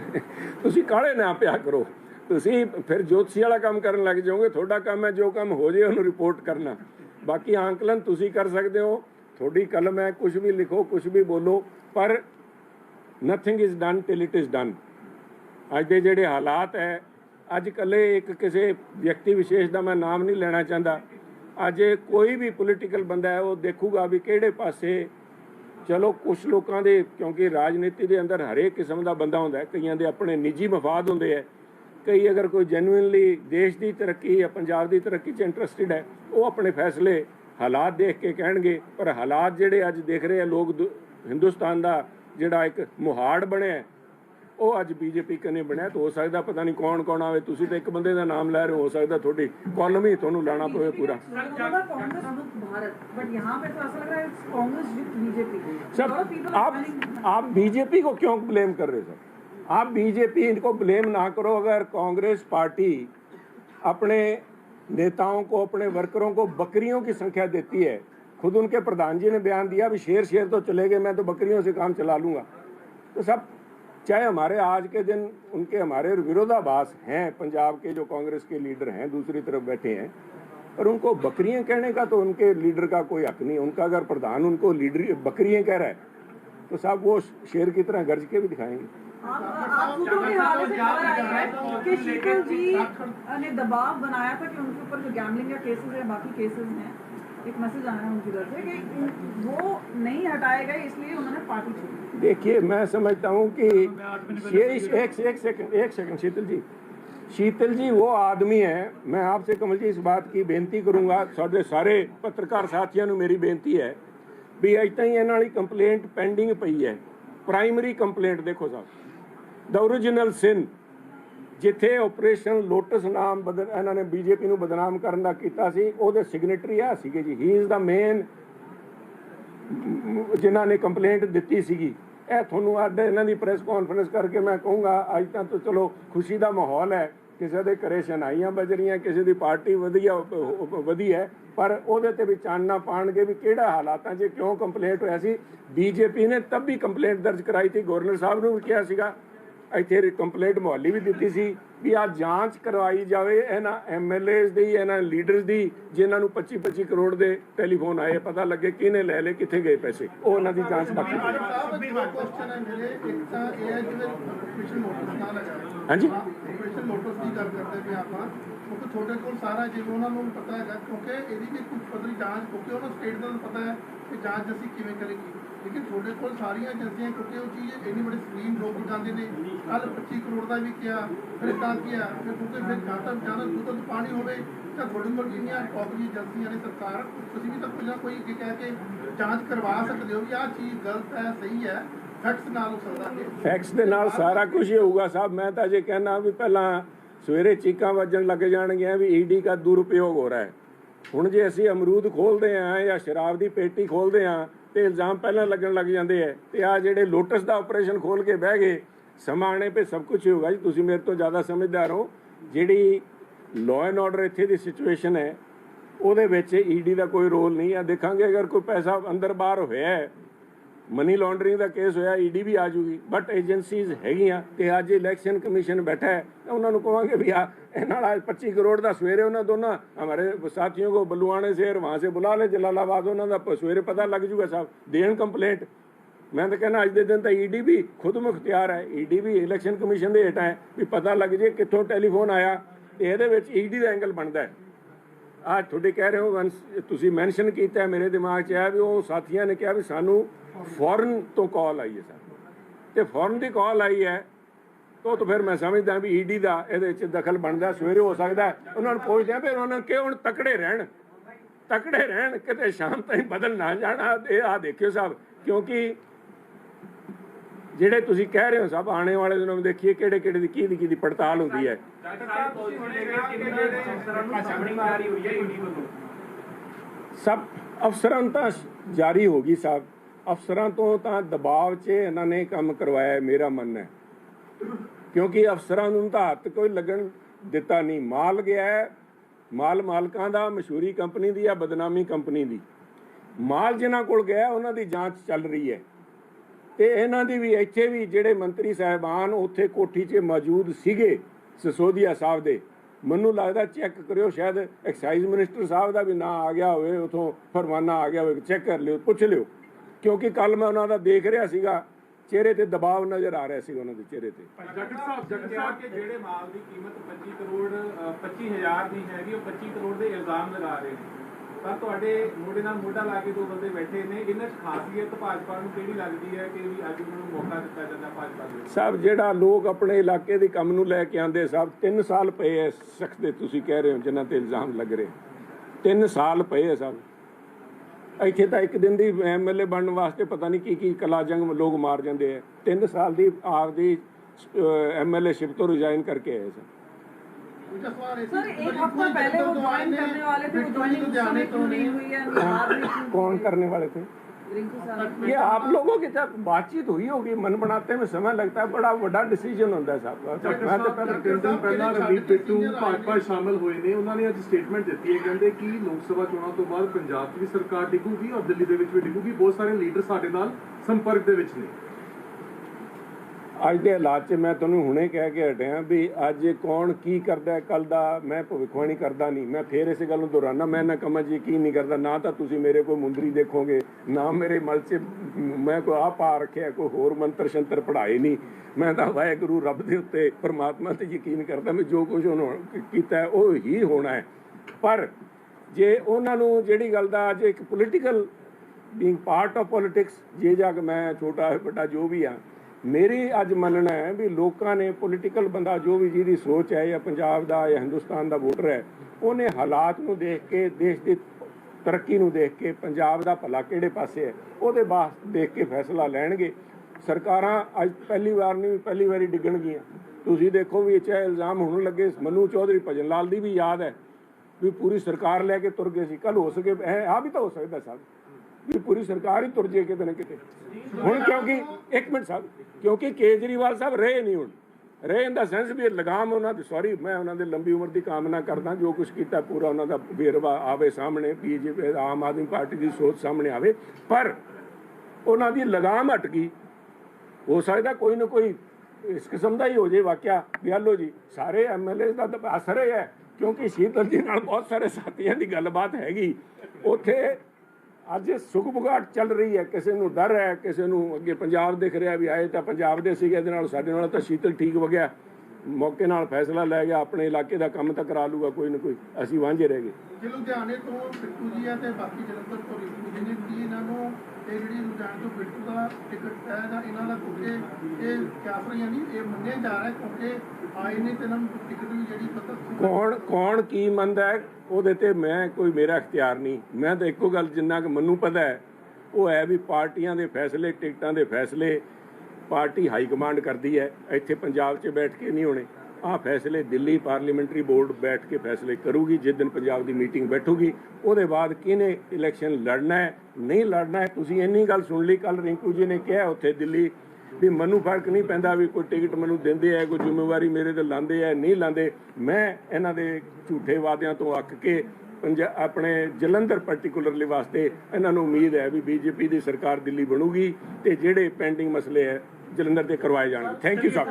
ਤੁਸੀਂ ਕਾਹਲੇ ਨਾ ਪਿਆ ਕਰੋ। ਤੁਸੀਂ ਫਿਰ ਜੋਤਸ਼ੀ ਵਾਲਾ ਕੰਮ ਕਰਨ ਲੱਗ ਜਾਓਗੇ ਤੁਹਾਡਾ ਕੰਮ ਹੈ ਜੋ ਕੰਮ ਹੋ ਜੇ ਉਹਨੂੰ ਰਿਪੋਰਟ ਕਰਨਾ। ਬਾਕੀ ਆਂਕਲਨ ਤੁਸੀਂ ਕਰ ਸਕਦੇ ਹੋ। ਤੁਹਾਡੀ ਕਲਮ ਹੈ ਕੁਝ ਵੀ ਲਿਖੋ ਕੁਝ ਵੀ ਬੋਲੋ, ਪਰ nothing is done till it is done ਅੱਜ ਦੇ ਜਿਹੜੇ ਹਾਲਾਤ ਹੈ, ਅੱਜ ਕੱਲੇ ਇੱਕ ਕਿਸੇ ਵਿਅਕਤੀ ਵਿਸ਼ੇਸ਼ ਦਾ ਮੈਂ ਨਾਮ ਨਹੀਂ ਲੈਣਾ ਚਾਹੁੰਦਾ। ਅੱਜ ਕੋਈ ਵੀ ਪੋਲੀਟੀਕਲ ਬੰਦਾ ਹੈ, ਉਹ ਦੇਖੂਗਾ ਵੀ ਕਿਹੜੇ ਪਾਸੇ ਚਲੋ ਕੁਝ ਲੋਕਾਂ ਦੇ, ਕਿਉਂਕਿ ਰਾਜਨੀਤੀ ਦੇ ਅੰਦਰ ਹਰੇਕ ਕਿਸਮ ਦਾ ਬੰਦਾ ਹੁੰਦਾ ਹੈ, ਕਈਆਂ ਦੇ ਆਪਣੇ ਨਿੱਜੀ ਮਫਾਦ ਹੁੰਦੇ ਹੈ। ਕਈ ਅਗਰ ਕੋਈ ਜੈਨੂਇਨਲੀ ਦੇਸ਼ ਦੀ ਤਰੱਕੀ ਜਾਂ ਪੰਜਾਬ ਦੀ ਤਰੱਕੀ 'ਚ ਇੰਟਰਸਟਿਡ ਹੈ ਉਹ ਆਪਣੇ ਫੈਸਲੇ ਹਾਲਾਤ ਦੇਖ ਕੇ ਕਹਿਣਗੇ ਪਰ ਹਾਲਾਤ ਜਿਹੜੇ ਅੱਜ ਦੇਖ ਰਹੇ ਆ ਲੋਕ ਦੁ- ਹਿੰਦੁਸਤਾਨ ਦਾ ਜਿਹੜਾ ਇੱਕ ਮੁਹਾੜ ਬਣਿਆ ਹੈ, ਉਹ ਅੱਜ ਬੀਜੇਪੀ ਕਨੇ ਬਣਿਆ ਤਾਂ ਹੋ ਸਕਦਾ ਪਤਾ ਨਹੀਂ ਕੌਣ ਕੌਣ ਆਵੇ ਤੁਸੀਂ ਤਾਂ ਇੱਕ ਬੰਦੇ ਦਾ ਨਾਮ ਲੈ ਰਹੇ ਹੋ ਹੋ ਸਕਦਾ ਤੁਹਾਡੀ ਕਾਲਮ ही ਤੁਹਾਨੂੰ ਲਾਣਾ ਪਵੇ ਪੂਰਾ होगा कांग्रेस विद भारत बट यहाँ पे तो ऐसा लग रहा है it's कांग्रेस विद बीजेपी सब आप आप बीजेपी को क्यों ब्लेम कर रहे हो सर आप बीजेपी, इनको ब्लेम ना करो अगर कांग्रेस पार्टी अपने नेताओं को, अपने वर्करों को बकरियों की संख्या देती है। खुद उनके प्रधान जी ने बयान दिया भी शेर शेर तो चले गए मैं तो बकरियों से काम चला लूँगा। तो सब, चाहे हमारे आज के दिन उनके हमारे विरोधाभास हैं, पंजाब के जो कांग्रेस के लीडर हैं, दूसरी तरफ़ बैठे हैं, पर उनको बकरियाँ कहने का तो उनके लीडर का कोई हक नहीं। उनका अगर प्रधान उनको लीडर, बकरियाँ कह रहा है तो साहब वो शेर की तरह गर्ज के भी दिखाएँगे। के हवाले से खबर आई है कि शीतल जी ने दबाव बनाया था कि उनके ऊपर जो गैमलिंग का केसेस है बाकी केसेस हैं एक मैसेज आया है उनकी तरफ से कि वो नहीं हटाए गए इसलिए उन्होंने पार्टी छोड़ी देखिए मैं समझता हूँ कि ये इस- एक एक सेकंड एक सेकंड शीतल जी शीतल जी वो आदमी है मैं आपसे कमल जी इस बात की बेनती करूंगा ਸਾਡੇ ਸਾਰੇ ਪੱਤਰਕਾਰ ਸਾਥੀਆਂ ਨੂੰ ਮੇਰੀ ਬੇਨਤੀ ਹੈ ਵੀ ਇਤਾਂ ਹੀ ਇਹਨਾਂ ਵਾਲੀ ਕੰਪਲੇਂਟ ਪੈਂਡਿੰਗ ਪਈ ਹੈ ਪ੍ਰਾਇਮਰੀ ਕੰਪਲੇਂਟ ਦੇਖੋ ਸਾਹਿਬ ਦ ਓਰੀਜਨਲ ਸਿਨ ਜਿੱਥੇ ਆਪਰੇਸ਼ਨ ਲੋਟਸ ਨਾਮ ਬਦਲ ਇਹਨਾਂ ਨੇ ਬੀਜੇਪੀ ਨੂੰ ਬਦਨਾਮ ਕਰਨ ਦਾ ਕੀਤਾ ਸੀ, ਉਹਦੇ ਸਿਗਨੇਟਰੀ ਆ ਸੀਗੇ ਜੀ। ਹੀ ਇਜ਼ ਦਾ ਮੇਨ ਜਿਨ੍ਹਾਂ ਨੇ ਕੰਪਲੇਂਟ ਦਿੱਤੀ ਸੀਗੀ। ਇਹ ਤੁਹਾਨੂੰ ਅੱਜ ਇਹਨਾਂ ਦੀ ਪ੍ਰੈਸ ਕਾਨਫਰੰਸ ਕਰਕੇ ਮੈਂ ਕਹੂੰਗਾ, ਅੱਜ ਤਾਂ ਤਾਂ ਚਲੋ ਖੁਸ਼ੀ ਦਾ ਮਾਹੌਲ ਹੈ। ਕਿਸੇ ਦੇ ਘਰੇ ਸ਼ਨਾਈਆਂ ਵੱਜ ਰਹੀਆਂ, ਕਿਸੇ ਦੀ ਪਾਰਟੀ ਵਧੀਆ ਵਧੀਆ ਪਰ ਉਹਦੇ ਤੇ ਵੀ ਚਾਨਣਾ ਪਾਣਗੇ ਵੀ ਕਿਹੜਾ ਹਾਲਾਤਾਂ 'ਚ ਕਿਉਂ ਕੰਪਲੇਂਟ ਹੋਇਆ ਸੀ। ਬੀਜੇਪੀ ਨੇ ਤਬ ਵੀ ਕੰਪਲੇਂਟ ਦਰਜ ਕਰਾਈ ਸੀ। ਗਵਰਨਰ ਸਾਹਿਬ ਨੂੰ ਵੀ ਕਿਹਾ ਸੀਗਾ ਇੱਥੇ ਕੰਪਲੇਂਟ ਮੁਹੱਲੀ ਵੀ ਦਿੱਤੀ ਸੀ। ਵੀ ਆ ਜਾਂਚ ਕਰਵਾਈ ਜਾਵੇ, ਇਹਨਾਂ ਐਮਐਲਏਸ ਦੀ, ਇਹਨਾਂ ਲੀਡਰਸ ਦੀ, ਜਿਨ੍ਹਾਂ ਨੂੰ 25 25 ਕਰੋੜ ਦੇ ਟੈਲੀਫੋਨ ਆਏ ਪਤਾ ਲੱਗੇ ਕਿਹਨੇ ਲੈ ਲਏ, ਕਿੱਥੇ ਗਏ ਪੈਸੇ ਉਹ ਉਹਨਾਂ ਦੀ ਜਾਂਚ ਬਾਕੀ ਹੈ। ਸਾਹਿਬ ਦੋ ਕੁਐਸਚਨ ਹੈ ਮੇਰੇ ਇੱਕ ਤਾਂ ਇਹ ਹੈ ਜਿਵੇਂ ਆਪਰੇਸ਼ਨ ਨੋਟਿਸ ਨਾ ਲਗਾਇਆ ਹਾਂਜੀ। ਆਪਰੇਸ਼ਨ ਨੋਟਿਸ ਦੀ ਗੱਲ ਕਰਦੇ ਪਏ ਆਪਾਂ ਕਿਉਂਕਿ ਤੁਹਾਡੇ ਕੋਲ ਸਾਰਾ ਜਿਵੇਂ ਉਹਨਾਂ ਨੂੰ ਪਤਾ ਹੈਗਾ, ਕਿਉਂਕਿ ਇਹਦੀ ਵੀ ਕੁਝ ਪੱਧਰੀ ਜਾਂਚ, ਕਿਉਂਕਿ ਉਹਨਾਂ ਸਟੇਟ ਦਾ ਪਤਾ ਹੈ ਕਿ ਜਾਂਚ ਅਸੀਂ ਕਿਵੇਂ ਕਰੇਗੀ ਲੇਕਿਨ ਤੁਹਾਡੇ ਕੋਲ ਸਾਰੀਆਂ ਏਜੰਸੀਆਂ, ਕਿਉਂਕਿ ਉਹ ਚੀਜ਼ ਇੰਨੀ ਬੜੀ ਸਕਰੀਨ ਲੋਕ ਜਾਂਦੇ ਨੇ ਕੱਲ 25 ਕਰੋੜ ਦਾ ਵੀ ਕਿਹਾ, ਫਿਰ ਤਾਂ ਕਿਹਾ ਫਿਰ ਕਿਉਂਕਿ ਫਿਰ ਜਾਂ ਤਾਂ ਜਾਂ ਦੁੱਧ ਤੋਂ ਤਾਂ ਤੁਹਾਡੇ ਕੋਲ ਜਿਹੜੀਆਂ ਟੌਪਰੀ ਏਜੰਸੀਆਂ ਨੇ ਸਰਕਾਰ, ਤੁਸੀਂ ਵੀ ਤਾਂ ਕੋਈ ਨਾ ਕੋਈ ਅੱਗੇ ਕਹਿ ਕੇ ਜਾਂਚ ਕਰਵਾ ਸਕਦੇ ਹੋ ਵੀ ਆਹ ਚੀਜ਼ ਗਲਤ ਹੈ, ਸਹੀ ਹੈ ਫੈਕਟਸ ਨਾਲ ਹੋ ਸਕਦਾ ਹੈ। ਫੈਕਸ ਦੇ ਨਾਲ ਸਾਰਾ ਕੁਝ ਹੀ ਹੋਊਗਾ ਸਾਹਿਬ। ਮੈਂ ਤਾਂ ਜੇ ਕਹਿਣਾ ਵੀ ਪਹਿਲਾਂ ਸਵੇਰੇ ਚੀਕਾਂ ਵੱਜਣ ਲੱਗ ਜਾਣਗੀਆਂ ਵੀ ਈਡੀ ਦਾ ਦੁਰਉਪਯੋਗ ਹੋ ਰਿਹਾ ਹੈ। ਹੁਣ ਜੇ ਅਸੀਂ ਅਮਰੂਦ ਖੋਲਦੇ ਆਂ ਜਾਂ ਸ਼ਰਾਬ ਦੀ ਪੇਟੀ ਖੋਲਦੇ ਆਂ ਤੇ ਇਲਜ਼ਾਮ ਪਹਿਲਾਂ ਲੱਗਣ ਲੱਗ ਜਾਂਦੇ ਐ ਤੇ ਆ ਜਿਹੜੇ ਲੋਟਸ ਦਾ ਆਪਰੇਸ਼ਨ ਖੋਲ ਕੇ ਬਹਿ ਗਏ ਸਮਾਂ ਆਣੇ 'ਤੇ ਸਭ ਕੁਝ ਹੋਗਾ ਜੀ। ਤੁਸੀਂ ਮੇਰੇ ਤੋਂ ਜ਼ਿਆਦਾ ਸਮਝਦਾਰ ਹੋ। ਜਿਹੜੀ ਲਾਅ ਐਂਡ ਆਰਡਰ ਇੱਥੇ ਦੀ ਸਿਚੁਏਸ਼ਨ ਹੈ, ਉਹਦੇ ਵਿੱਚ ਈਡੀ ਦਾ ਕੋਈ ਰੋਲ ਨਹੀਂ ਆ ਦੇਖਾਂਗੇ ਅਗਰ ਕੋਈ ਪੈਸਾ ਅੰਦਰ ਬਾਹਰ ਹੋਇਆ ਮਨੀ ਲੌਂਡਰਿੰਗ ਦਾ ਕੇਸ ਹੋਇਆ ਈਡੀ ਵੀ ਆ ਜੂਗੀ। ਬਟ ਏਜੰਸੀਜ਼ ਹੈਗੀਆਂ ਤੇ ਅੱਜ ਇਲੈਕਸ਼ਨ ਕਮਿਸ਼ਨ ਬੈਠਾ ਹੈ ਉਹਨਾਂ ਨੂੰ ਕਹਾਂਗੇ ਵੀ ਆ, ਇਹਨਾਂ ਨਾਲ 25 ਕਰੋੜ ਦਾ ਸਵੇਰੇ ਉਹਨਾਂ ਦੋਨਾਂ, ਹਮਾਰੇ ਸਾਥੀਆਂ ਕੋ ਬਲੂਆਣੇ ਸ਼ਹਿਰ ਵਾਂ ਸੇ ਬੁਲਾ ਲੈ, ਜਲਾਲਾਬਾਦ ਉਹਨਾਂ ਦਾ ਸਵੇਰੇ ਪਤਾ ਲੱਗ ਜੂਗਾ ਸਾਹਿਬ ਦੇਣ ਕੰਪਲੇਂਟ ਮੈਂ ਤਾਂ ਕਹਿੰਦਾ ਅੱਜ ਦੇ ਦਿਨ ਤਾਂ ਈਡੀ ਵੀ ਖੁਦ ਮੁਖਤਿਆਰ ਹੈ। ਈਡੀ ਵੀ ਇਲੈਕਸ਼ਨ ਕਮਿਸ਼ਨ ਦੇ ਹੇਠਾਂ ਹੈ ਵੀ ਪਤਾ ਲੱਗ ਜੇ ਕਿੱਥੋਂ ਟੈਲੀਫੋਨ ਆਇਆ ਤੇ ਇਹਦੇ ਵਿੱਚ ਈਡੀ ਦਾ ਐਂਗਲ ਬਣਦਾ ਹੈ। ਆ ਤੁਹਾਡੇ ਕਹਿ ਰਹੇ ਹੋ ਤੁਸੀਂ ਮੈਂਸ਼ਨ ਕੀਤਾ ਮੇਰੇ ਦਿਮਾਗ 'ਚ ਆਇਆ ਵੀ ਉਹ ਸਾਥੀਆਂ ਨੇ ਕਿਹਾ ਵੀ ਸਾਨੂੰ ਫੋਰਨ ਤੋਂ ਕਾਲ ਆਈ ਹੈ ਸਰ। ਤੇ ਫੋਰਨ ਦੀ ਕਾਲ ਆਈ ਹੈ, ਤੋ ਤਾਂ ਫਿਰ ਮੈਂ ਸਮਝਦਾ ਵੀ ਈਡੀ ਦਾ ਇਹਦੇ ਵਿੱਚ ਦਖਲ ਬਣਦਾ, ਸਵੇਰੇ ਹੋ ਸਕਦਾ ਉਹਨਾਂ ਨੂੰ ਪੁੱਛਦੇ ਆ ਵੀ ਉਹਨਾਂ ਨੂੰ ਕਿ ਹੁਣ ਤਕੜੇ ਰਹਿਣ? ਤਕੜੇ ਰਹਿਣ, ਕਿਤੇ ਸ਼ਾਮ ਤਾਈਂ ਬਦਲ ਨਾ ਜਾਣਾ ਇਹ ਆ ਦੇਖਿਓ ਸਾਹਿਬ, ਕਿਉਂਕਿ ਜਿਹੜੇ ਤੁਸੀਂ ਕਹਿ ਰਹੇ ਹੋ ਸਭ ਆਉਣੇ ਵਾਲੇ ਦਿਨਾਂ ਵਿੱਚ ਦੇਖੀਏ ਕਿਹੜੇ ਕਿਹੜੇ ਦੀ ਕੀ ਦੀ ਕੀ ਪੜਤਾਲ ਹੁੰਦੀ ਹੈ। ਨੂੰ ਸਭ ਅਫਸਰਾਂ ਤਾਂ ਜਾਰੀ ਹੋ ਗਈ ਸਾਹਿਬ ਅਫਸਰਾਂ ਤੋਂ ਤਾਂ ਦਬਾਅ 'ਚ ਇਹਨਾਂ ਨੇ ਕੰਮ ਕਰਵਾਇਆ, ਮੇਰਾ ਮੰਨਣਾ ਹੈ। ਕਿਉਂਕਿ ਅਫਸਰਾਂ ਨੂੰ ਤਾਂ ਹੱਥ ਕੋਈ ਲੱਗਣ ਦਿੱਤਾ ਨਹੀਂ। ਮਾਲ ਗਿਆ ਮਾਲ ਮਾਲਕਾਂ ਦਾ, ਮਸ਼ਹੂਰੀ ਕੰਪਨੀ ਦੀ ਜਾਂ ਬਦਨਾਮੀ ਕੰਪਨੀ ਦੀ। ਮਾਲ ਜਿਨ੍ਹਾਂ ਕੋਲ ਗਿਆ, ਉਹਨਾਂ ਦੀ ਜਾਂਚ ਚੱਲ ਰਹੀ ਹੈ। ਤੇ ਇਹਨਾਂ ਦੀ ਵੀ, ਇੱਥੇ ਵੀ ਜਿਹੜੇ ਮੰਤਰੀ ਸਾਹਿਬਾਨ ਉੱਥੇ ਕੋਠੀ 'ਚ ਮੌਜੂਦ ਸੀਗੇ ਸਸੋਦੀਆ ਸਾਹਿਬ ਦੇ, ਮੈਨੂੰ ਲੱਗਦਾ ਚੈੱਕ ਕਰਿਓ, ਸ਼ਾਇਦ ਐਕਸਾਈਜ਼ ਮਿਨਿਸਟਰ ਸਾਹਿਬ ਦਾ ਵੀ ਨਾਂ ਆ ਗਿਆ ਹੋਵੇ, ਉਥੋਂ ਫਰਮਾਨਾ ਆ ਗਿਆ ਹੋਵੇ, ਚੈੱਕ ਕਰ ਲਿਓ, ਪੁੱਛ ਲਿਓ। ਕਿਉਂਕਿ ਕੱਲ ਮੈਂ ਉਹਨਾਂ ਦਾ ਦੇਖ ਰਿਹਾ ਸੀਗਾ, ਚਿਹਰੇ ਤੇ ਦਬਾਅ ਨਜ਼ਰ ਆ ਰਿਹਾ ਸੀ ਉਹਨਾਂ ਦੇ ਚਿਹਰੇ ਤੇ। ਜਗਤ ਸਾਹਿਬ ਜਗਤ ਸਾਹਿਬ ਕਿ ਜਿਹੜੇ ਮਾਲ ਦੀ ਕੀਮਤ 25 ਕਰੋੜ 25000 ਦੀ ਹੈਗੀ, ਉਹ 25 ਕਰੋੜ ਦੇ ਇਲਜ਼ਾਮ ਲਗਾ ਰਹੇ ਨੇ। ਪਰ ਤੁਹਾਡੇ ਮੋਢੇ ਨਾਲ ਮੋਢਾ ਲਾ ਕੇ ਦੋ ਬੰਦੇ ਬੈਠੇ ਨੇ, ਇਹਨਾਂ ਦੀ ਖਾਸੀਅਤ ਭਾਜਪਾ ਨੂੰ ਕਿਹੜੀ ਲੱਗਦੀ ਹੈ ਕਿ ਵੀ ਅੱਜ ਉਹਨਾਂ ਨੂੰ ਮੌਕਾ ਦਿੱਤਾ ਜਾਂਦਾ ਭਾਜਪਾ ਦੇ ਸਾਹਿਬ ਜਿਹੜਾ ਲੋਕ ਆਪਣੇ ਇਲਾਕੇ ਦੇ ਕੰਮ ਨੂੰ ਲੈ ਕੇ ਆਂਦੇ ਸਾਹਿਬ 3 ਸਾਲ ਪਏ ਐ ਸਖਤ ਦੇ ਤੁਸੀਂ ਕਹਿ ਰਹੇ ਹੋ, ਜਿਨ੍ਹਾਂ ਤੇ ਇਲਜ਼ਾਮ ਲੱਗ ਰਹੇ। 3 ਸਾਲ ਪਏ ਐ ਸਾਹਿਬ ਇੱਥੇ ਤਾਂ ਇੱਕ ਦਿਨ ਦੀ ਐਮਐਲਏ ਬਣਨ ਵਾਸਤੇ ਪਤਾ ਨਹੀਂ ਕੀ ਕੀ ਕਲਾ ਜੰਗ ਲੋਕ ਮਾਰ ਜਾਂਦੇ ਐ। 3 ਸਾਲ ਦੀ ਆਪ ਦੀ ਐਮਐਲਏ ਸ਼ਿਪ ਤੋਂ ਰਿਜ਼ਾਈਨ ਕਰਕੇ ਆਏ ਸਨ सर एक हफ्ता पहले वो ज्वाइन करने वाले थे वो ज्वाइनिंग लुधियाने समय क्यों नहीं हुई है बिहार में क्यों कौन करने वाले थे रिंकू साहब ये आप लोगों की तक बातचीत हुई होगी मन बनाते में समय लगता है बड़ा बड़ा डिसीजन होता है साहब मैं तो पहले ਤਿੰਨ ਦਿਨ ਪਹਿਲਾਂ ਰਣਦੀਪ ਬਿੱਟੂ ਭਾਜਪਾ ਸ਼ਾਮਲ ਹੋਏ ਨੇ ਉਹਨਾਂ ਨੇ ਅੱਜ ਸਟੇਟਮੈਂਟ ਦਿੱਤੀ ਹੈ ਕਹਿੰਦੇ ਕਿ ਲੋਕ ਸਭਾ ਚੋਣਾਂ ਤੋਂ ਬਾਅਦ ਪੰਜਾਬ 'ਚ ਵੀ ਸਰਕਾਰ ਡਿੱਗੂਗੀ ਔਰ ਦਿੱਲੀ ਦੇ ਵਿੱਚ ਵੀ ਡਿੱਗੂਗੀ ਬਹੁਤ ਸਾਰੇ ਲੀਡਰ ਸਾਡੇ ਨਾਲ ਸੰਪਰਕ ਦੇ ਵਿੱਚ ਨੇ ਅੱਜ ਦੇ ਹਾਲਾਤ 'ਚ ਮੈਂ ਤੁਹਾਨੂੰ ਹੁਣੇ ਕਹਿ ਕੇ ਹਟਿਆ ਵੀ ਅੱਜ ਕੌਣ ਕੀ ਕਰਦਾ ਕੱਲ ਦਾ ਮੈਂ ਭਵਿੱਖਬਾਣੀ ਕਰਦਾ ਨਹੀਂ। ਮੈਂ ਫੇਰ ਇਸ ਗੱਲ ਨੂੰ ਦੁਹਰਾਨਾ, ਮੈਂ ਨਾ ਕਮਾਂ ਜੀ ਕੀ ਨਹੀਂ ਕਰਦਾ, ਨਾ ਤਾਂ ਤੁਸੀਂ ਮੇਰੇ ਕੋਈ ਮੁੰਦਰੀ ਦੇਖੋਗੇ, ਨਾ ਮੇਰੇ ਮਲ 'ਚ ਮੈਂ ਕੋਈ ਆ ਪਾ ਰੱਖਿਆ, ਕੋਈ ਹੋਰ ਮੰਤਰ ਸ਼ੰਤਰ ਪੜਾਏ ਨਹੀਂ। ਮੈਂ ਤਾਂ ਵਾਹਿਗੁਰੂ ਰੱਬ ਦੇ ਉੱਤੇ ਪਰਮਾਤਮਾ ਤੇ ਯਕੀਨ ਕਰਦਾ, ਮੈਂ ਜੋ ਕੁਝ ਉਹਨੇ ਕੀਤਾ ਉਹ ਹੀ ਹੋਣਾ ਹੈ। ਪਰ ਜੇ ਉਹਨਾਂ ਨੂੰ ਜਿਹੜੀ ਗੱਲ ਦਾ ਅੱਜ ਇੱਕ political being part of politics ਜੇ ਜਾ ਕੇ ਮੈਂ ਛੋਟਾ, ਵੱਡਾ ਜੋ ਵੀ ਆ ਮੇਰੀ ਅੱਜ ਮੰਨਣਾ ਹੈ ਵੀ ਲੋਕਾਂ ਨੇ ਪੋਲੀਟੀਕਲ ਬੰਦਾ ਜੋ ਵੀ ਜਿਹਦੀ ਸੋਚ ਹੈ, ਜਾਂ ਪੰਜਾਬ ਦਾ, ਜਾਂ ਹਿੰਦੁਸਤਾਨ ਦਾ ਵੋਟਰ ਹੈ, ਉਹਨੇ ਹਾਲਾਤ ਨੂੰ ਦੇਖ ਕੇ, ਦੇਸ਼ ਦੀ ਤਰੱਕੀ ਨੂੰ ਦੇਖ ਕੇ, ਪੰਜਾਬ ਦਾ ਭਲਾ ਕਿਹੜੇ ਪਾਸੇ ਹੈ, ਉਹਦੇ ਬਾਅਦ ਦੇਖ ਕੇ ਫੈਸਲਾ ਲੈਣਗੇ। ਸਰਕਾਰਾਂ ਅੱਜ ਪਹਿਲੀ ਵਾਰ ਨਹੀਂ, ਪਹਿਲੀ ਵਾਰੀ ਡਿੱਗਣਗੀਆਂ। ਤੁਸੀਂ ਦੇਖੋ ਵੀ ਇਹ ਇਲਜ਼ਾਮ ਹੋਣ ਲੱਗੇ, ਮਨੂ ਚੌਧਰੀ ਭਜਨ ਲਾਲ ਦੀ ਵੀ ਯਾਦ ਹੈ, ਵੀ ਪੂਰੀ ਸਰਕਾਰ ਲੈ ਕੇ ਤੁਰ ਗਏ ਸੀ। ਕੱਲ ਹੋ ਸਕੇ, ਇਹ ਆ ਵੀ ਤਾਂ ਹੋ ਸਕਦਾ ਸਭ। ਵੀ ਪੂਰੀ ਸਰਕਾਰ ਹੀ ਤੁਰ ਜੇ ਕਿਤੇ ਨਾ ਕਿਤੇ। ਹੁਣ ਕਿਉਂਕਿ, ਇੱਕ ਮਿੰਟ ਸਾਹਿਬ, ਕਿਉਂਕਿ ਕੇਜਰੀਵਾਲ ਸਾਹਿਬ ਰਹੇ ਨਹੀਂ ਹੁਣ। ਰਹੇ ਇਨ ਦਾ ਸੈਂਸ ਵੀ ਲਗਾਮ ਉਹਨਾਂ ਦੀ ਸੌਰੀ ਮੈਂ ਉਹਨਾਂ ਦੇ ਲੰਬੀ ਉਮਰ ਦੀ ਕਾਮਨਾ ਕਰਦਾ, ਜੋ ਕੁਝ ਕੀਤਾ ਪੂਰਾ ਉਹਨਾਂ ਦਾ ਵੇਰਵਾ ਆਵੇ ਸਾਹਮਣੇ, ਬੀਜੇਪੀ, ਆਮ ਆਦਮੀ ਪਾਰਟੀ ਦੀ ਸੋਚ ਸਾਹਮਣੇ ਆਵੇ। ਪਰ ਉਹਨਾਂ ਦੀ ਲਗਾਮ ਹਟ ਗਈ ਹੋ ਸਕਦਾ ਕੋਈ ਨਾ ਕੋਈ ਇਸ ਕਿਸਮ ਦਾ ਹੀ ਹੋ ਜੇ ਵਾਕਿਆ। ਵੀ ਆਹ ਜੀ, ਸਾਰੇ ਐਮਐਲਏ ਦਾ ਤਾਂ ਅਸਰ ਹੀ ਹੈ, ਕਿਉਂਕਿ ਸ਼ੀਤਲ ਜੀ ਨਾਲ ਬਹੁਤ ਸਾਰੇ ਸਾਥੀਆਂ ਦੀ ਗੱਲਬਾਤ ਹੈਗੀ। ਉੱਥੇ ਅੱਜ ਸੁਖਬੁਗਾਟ ਚੱਲ ਰਹੀ ਹੈ। ਕਿਸੇ ਨੂੰ ਡਰ ਹੈ, ਕਿਸੇ ਨੂੰ ਅੱਗੇ ਪੰਜਾਬ ਦਿਖ ਰਿਹਾ ਵੀ ਆਏ ਤਾਂ ਪੰਜਾਬ ਦੇ ਸੀਗੇ, ਇਹਦੇ ਨਾਲ ਸਾਡੇ ਨਾਲ ਤਾਂ ਸ਼ੀਤਲ ਠੀਕ ਵਗਿਆ। ਮੌਕੇ ਨਾਲ ਫੈਸਲਾ ਲੈ ਗਿਆ ਆਪਣੇ ਇਲਾਕੇ ਦਾ ਕੰਮ ਤਾਂ ਕਰਾ ਲੂਗਾ ਕੋਈ ਨਾ ਕੋਈ ਅਸੀਂ ਵਾਂਝੇ ਰਹਿ ਗਏ। ਜੇ ਲੁਧਿਆਣੇ ਤੋਂ ਬਿੱਟੂ ਜੀ ਆ ਤੇ ਬਾਕੀ ਜਲੰਧਰ ਤੋਂ ਰਿੰਕੂ ਜੀ ਨੇ ਕੀ ਇਹਨਾਂ ਨੂੰ ਇਹ ਜਿਹੜੀ ਲੁਧਿਆਣੇ ਤੋਂ ਬਿੱਟੂ ਦਾ ਟਿਕਟ ਹੈ ਦਾ ਇਹਨਾਂ ਦਾ ਕਿਉਂਕਿ ਇਹ ਕਿਆਸ ਰਹੀਆਂ ਨਹੀਂ ਇਹ ਮੰਨਿਆ ਜਾ ਰਿਹਾ ਕਿਉਂਕਿ ਆਏ ਨੇ ਤੇ ਇਹਨਾਂ ਨੂੰ ਟਿਕਟ ਵੀ ਜਿਹੜੀ ਮਤਲਬ ਕੌਣ ਕੌਣ ਕੀ ਮੰਨਦਾ ਹੈ ਉਹਦੇ ਤੇ ਮੈਂ ਕੋਈ ਮੇਰਾ ਇਖਤਿਆਰ ਨਹੀਂ। ਮੈਂ ਤਾਂ ਇੱਕੋ ਗੱਲ ਜਿੰਨਾ ਕਿ ਮੈਨੂੰ ਪਤਾ ਹੈ ਉਹ ਹੈ ਵੀ ਪਾਰਟੀਆਂ ਦੇ ਫੈਸਲੇ ਟਿਕਟਾਂ ਦੇ ਫੈਸਲੇ ਪਾਰਟੀ ਹਾਈ ਕਮਾਂਡ ਕਰਦੀ ਹੈ, ਇੱਥੇ ਪੰਜਾਬ 'ਚ ਬੈਠ ਕੇ ਨਹੀਂ ਹੋਣੇ। ਆਹ ਫੈਸਲੇ ਦਿੱਲੀ ਪਾਰਲੀਮੈਂਟਰੀ ਬੋਰਡ ਬੈਠ ਕੇ ਫੈਸਲੇ ਕਰੂਗੀ, ਜਿਸ ਦਿਨ ਪੰਜਾਬ ਦੀ ਮੀਟਿੰਗ ਬੈਠੂਗੀ। ਉਹਦੇ ਬਾਅਦ ਕਿਹਨੇ ਇਲੈਕਸ਼ਨ ਲੜਨਾ ਹੈ, ਨਹੀਂ ਲੜਨਾ ਹੈ, ਤੁਸੀਂ ਇੰਨੀ ਗੱਲ ਸੁਣ ਲਈ ਕੱਲ ਰਿੰਕੂ ਜੀ ਨੇ ਕਿਹਾ ਉੱਥੇ ਦਿੱਲੀ ਵੀ ਮੈਨੂੰ ਫ਼ਰਕ ਨਹੀਂ ਪੈਂਦਾ ਵੀ ਕੋਈ ਟਿਕਟ ਮੈਨੂੰ ਦਿੰਦੇ ਆ, ਕੋਈ ਜ਼ਿੰਮੇਵਾਰੀ ਮੇਰੇ ਤੇ ਲਾਉਂਦੇ ਆ, ਨਹੀਂ ਲਾਉਂਦੇ ਮੈਂ ਇਹਨਾਂ ਦੇ ਝੂਠੇ ਵਾਅਦਿਆਂ ਤੋਂ ਅੱਕ ਕੇ ਪੰਜਾ, ਆਪਣੇ ਜਲੰਧਰ ਪਾਰਟਿਕੂਲਰਲੀ ਵਾਸਤੇ ਇਹਨਾਂ ਨੂੰ ਉਮੀਦ ਹੈ ਵੀ ਬੀਜੇਪੀ ਦੀ ਸਰਕਾਰ ਦਿੱਲੀ ਬਣੂਗੀ ਤੇ ਜਿਹੜੇ ਪੈਂਡਿੰਗ ਮਸਲੇ ਹੈ ਜਲੰਧਰ ਦੇ ਕਰਵਾਏ ਜਾਣਗੇ ਥੈਂਕ ਯੂ ਸਾਹਿਬ